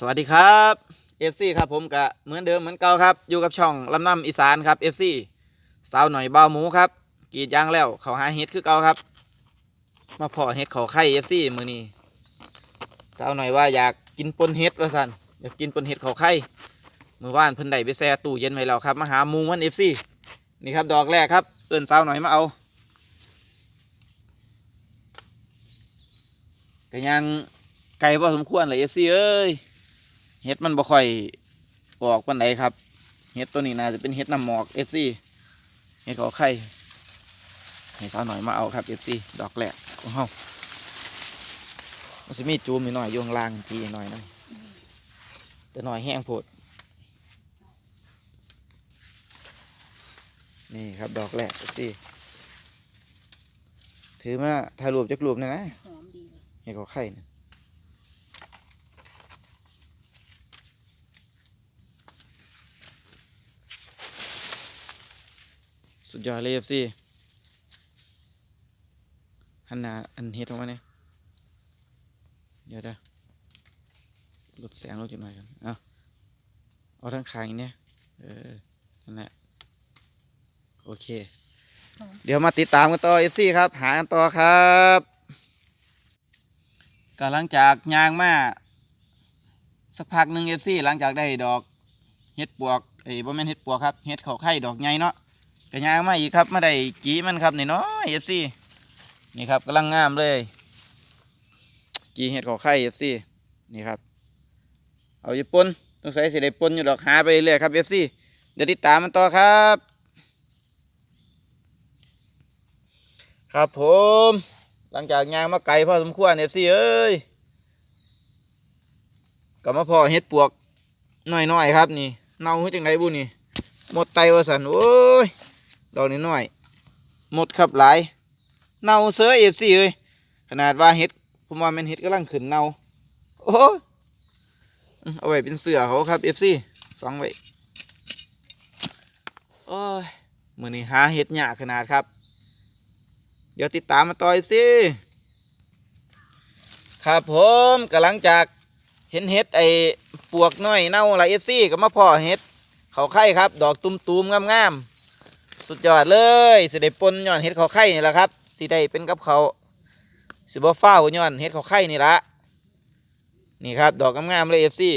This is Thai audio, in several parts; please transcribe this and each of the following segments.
สวัสดีครับ FC ครับผมกะเหมือนเดิมเหมือนเก่าครับ อยู่กับช่องลำน้ำอีสานครับ FC สาวหน่อยเบาหมูครับกรีดยางแล้วเขาหาเห็ดคือเก่าครับ มาเพาะเห็ดเขาไข่ FC มือนี้สาวหน่อยว่าอยากกินปนเห็ดว่าสันอยากกินปนเห็ดเขาไข่มือว่านเพิ่นได้ไปแช่ตู้เย็นไว้แล้วครับมาหาหมูวัน FC นี่ครับดอกแรกครับเอิ้นสาวหน่อยมาเอาก็ยังไกลพอสมควรเลย FC เอ้ย เห็ดมันบ่ค่อยออกปานใดครับ เห็ดตัวนี้น่าจะเป็นเห็ดน้ำหมอก FC เห็ดขอไข่ให้สาวหน่อยมาเอาครับ FC ดอกแรกของเฮามันสิมีจูมนิดหน่อยอยู่ข้างล่างจีหน่อยหนึงแต่หน่อยแห้งโพดนี่ครับดอกแรก FC ถือมาถ่ายรูปจักรูปหนะนะหอมดีเลยเห็ดขอไข่นะ สุดยอดเลย FC หันนาอันเฮ็ดออกมาเนี่ยเดี๋ยวเด้อลดแสงลดจุดหน่อยกันเอาเอาทั้งคางอย่างเนี้ยเออนั่นแหละโอเค เดี๋ยวมาติดตามกันต่อ FC ครับ หากันต่อครับก็หลังจากยางมาสักพักหนึ่ง FC หลังจากได้ดอกเฮ็ดปวกเอ้บ่แม่นเฮ็ดปวกครับเฮ็ดเขาไข่ดอกใหญ่เนาะ ก็ยางมาอีกครับมาได้จีมันครับนี่เนาะ FC นี่ครับกำลังงามเลยจีเฮ็ดขาไข่ FC นี่ครับ เอาอยู่ปนต้องใส่สิได้ปนอยู่ดอกหาไปเรื่อยครับ FC เดี๋ยวติดตามมันต่อครับ ครับผม หลังจากยางมาไกลพอสมควรเอฟซีเอ้ยกลับมาพอเฮ็ดปวกน่อยๆครับนี่เน่าขึ้นจังไดบุนี่หมดไตวสันโอ้ย ดอกนี้น้อยหมดครับหลายเน่าเสือเอฟซีเอ้ยขนาดว่าเฮ็ดผมว่ามันเฮ็ดกำลังขึ้นเน่าโอ้เอาไว้เป็นเสือเขาครับเอฟซีฟังไว้โอ้ยมือนี้หาเฮ็ดหยาขนาดครับ เดี๋ยวติดตามมาต่ออีกสิครับผมกำลังจากเห็นเห็ดไอ้ปวกน้อยเน่าไรเอฟซีก็มาพ่อเห็ดเขาไข่ครับ ดอกตุ้มๆงามๆ สุดยอดเลยสิได้ปนย้อนเห็ดเขาไข่นี่แหละครับสิได้เป็นกับเขาสิบ่ฟ้าวย้อนเห็ดเขาไข่นี่ละนี่ครับ ดอกงามๆเลยเอฟซี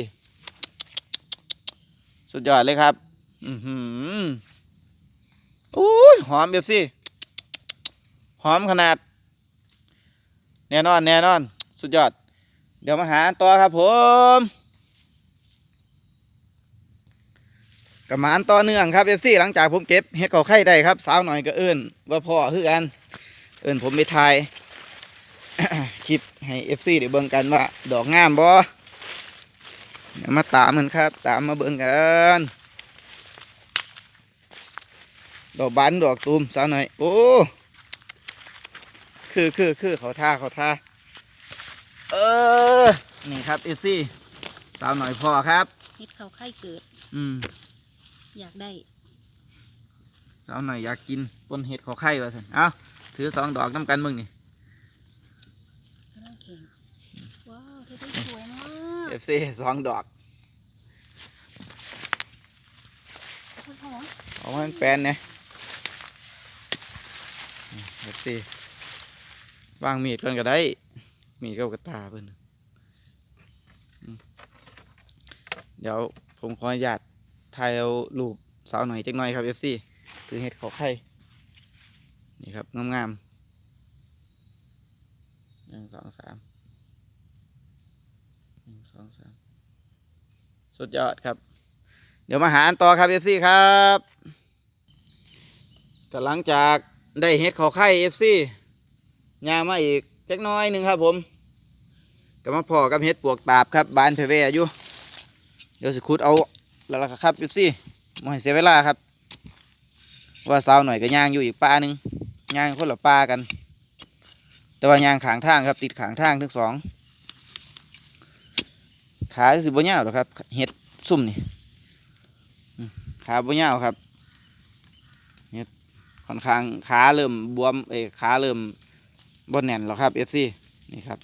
สุดยอดเลยครับ อือหืออุ้ยหอมเอฟซีหอมขนาด แน่นอนแน่นอน สุดยอด เดี๋ยวมาหาอันต่อครับผม กับมาอันต่อเนื่องครับเอฟซีหลังจากผมเก็บเห็ดเก่าไข่ได้ครับ สาวหน่อยก็เอิ้นว่าพ่อคือกัน เอิ้นผมไปถ่ายคลิปให้เอฟซีได้เบิ่งกันว่า ดอกงามบ่เดี๋ยวมาตามกันครับ ตามมาเบิ่งกันดอกบานดอกตูมสาวหน่อย โอ้คือคือคือเขาท่าเขาท่าเออ นี่ครับเอฟซีสาวหน่อยพอครับเฮ็ดเขาไข่เกิด อืม อยากได้สาวหน่อยอยากกินปนเห็ดขอไข่ว่าสันเอาถือสองดอกน้ำกันมึงนี่กำลังแข็งว้าวเธอได้สวยมากเอฟซีสองดอกคุณหอมเอาให้มันแปลนเนี่ยเอฟซีวางมีดก่อนก็ได้ มีดก็กระตาเพิ่นอืมเดี๋ยวผมขออนุญาต ถ่ายเอารูปสาวหน่อยจักหน่อยครับเอฟซีถือเห็ดขอไข่นี่ครับงามๆหนึ่งสองสามหนึ่งสองสามสุดยอดครับ เดี๋ยวมาหาต่อครับเอฟซีครับก็หลังจากได้เห็ดขอไข่เอฟซียามาอีกจักหน้อยหนึ่งครับผมก็มาพอกับเห็ดปวกตาบครับบานเพเวอยู่เดี๋ยวสิคุดเอา แล้วล่ะครับเอฟซีมาให้เสียเวลาครับ ว่าสาวหน่อยก็ย่างอยู่อีกป่าหนึ่งย่างคนละป่ากัน แต่ว่าย่างขางทางครับ ติดขางทางทั้งสองขาสิบ่ยาวหรอกครับเห็ดซุ่มนี่ขาบ่ยาวครับเห็ดค่อนข้างขาเริ่มบวมเอ้ขาเริ่มบ่แน่นแล้วครับ FC นี่ครับ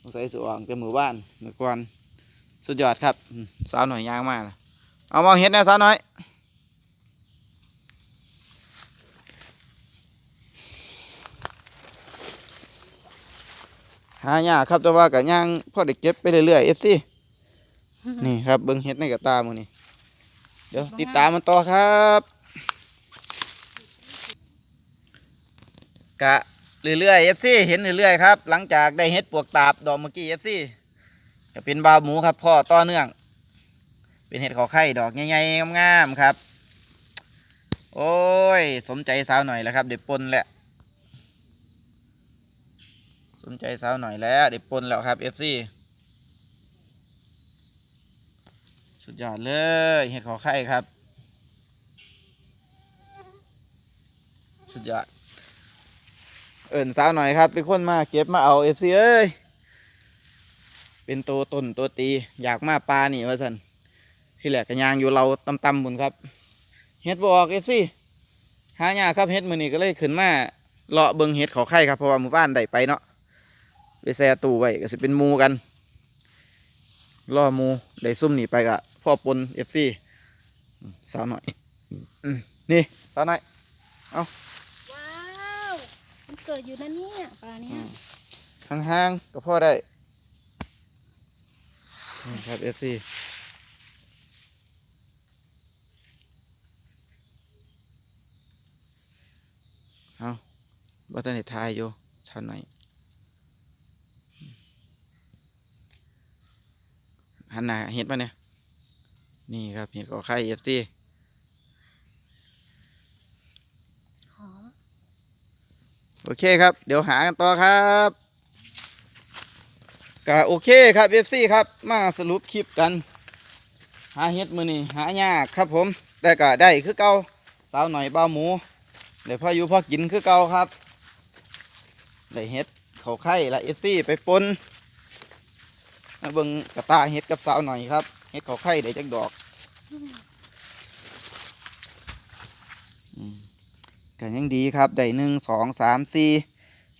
สงสัยสิออกแต่มือบ้านเมื่อก่อน สุดยอดครับอืมสาวหน่อยยางมากนะเอามองเห็ดนะสาวหน่อยหายากครับแต่ว่ากับย่างพอได้เก็บไปเรื่อยๆ FC นี่ครับเบิ้งเห็ดในกระตามือนี่เดี๋ยวติดตามมันต่อครับกะเรื่อยๆ FC เห็นเรื่อยๆครับ หลังจากได้เห็ดปวกตาบดอกเมื่อกี้ FC ก็เป็นบาวหมูครับพ่อต่อเนื่อง เป็นเห็ดขอไข่ดอกใหญ่ๆงามๆครับ โอ้ย สมใจสาวหน่อยแล้วครับ เด็ดปนแหละสนใจสาวหน่อยแล้ว เด็ดปนแล้วครับ FC สุดยอดเลยเห็ดขอไข่ครับ สุดยอดเอิญสาวหน่อยครับเป็นคนมาเก็บมาเอา FC เอ้ย เป็นตัวตนตัวตีอยากมาปลานี่ว่าสันที่แหลกกันยางอยู่เราตำตำๆบุญครับเฮ็ดบออก FC หายากครับเฮ็ดมือนี่ก็เลยขึ้นมาเลาะเบิงเฮ็ดขอไข่ครับเพราะว่าหมู่บ้านได้ไปเนาะไปแซ่ตู้ไว้ก็สิเป็นหมูกันล่อหมูได้ซุ่มหนีไปกะพ่อปนเอฟซีสาวหน่อยอืมนี่สาวหน่อยว้าวมันเกิดอยู่นั่นเนี่ยปลาเนี่ยห่างๆก็พ่อได้ นี่ครับเอฟซีเอาบัตรเน็ตทายอยู่สาวหน่อยหันหน้าเห็นปะเนี่ย นี่ครับเห็นก็ไข่เอฟซีหอมโอเคครับ เดี๋ยวหากันต่อครับ ก็โอเคครับ FC ครับมาสรุปคลิปกัน หาเฮ็ดมือนี่หายากครับผม แต่ก็ได้คือเก่าสาวหน่อยเบาหมูเดี๋ยวพ่ออยู่พ่อกินคือเก่าครับได้เฮ็ดเขาไข่ละ FC ไปปนมาเบิ่งกระตาเฮ็ดกับสาวหน่อยครับเฮ็ดเขาไข่ได้จักดอกอืมก็ยังดีครับได้หนึ่งสองสามสี่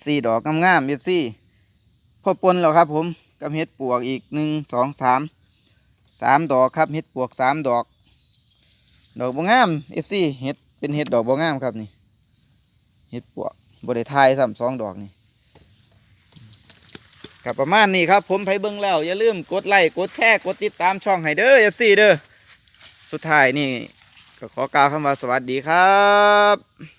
สี่ดอกงามๆเอฟซี พอปนแล้วครับผมกับเห็ดปวกอีกหนึ่งสองสามสามดอกครับเห็ดปวกสามดอก ดอกบงามเอฟซีเห็ดเป็นเห็ดดอกบงามครับนี่เห็ดปวกบริทายซ้ำสองดอกนี่กับประมาณนี้ครับผมไผเบิ้งแล้ว อย่าลืมกดไลค์กดแชร์กดติดตามช่องให้เด้อเอฟซีเด้อสุดท้ายนี่ก็ขอกล่าวคำว่าสวัสดีครับ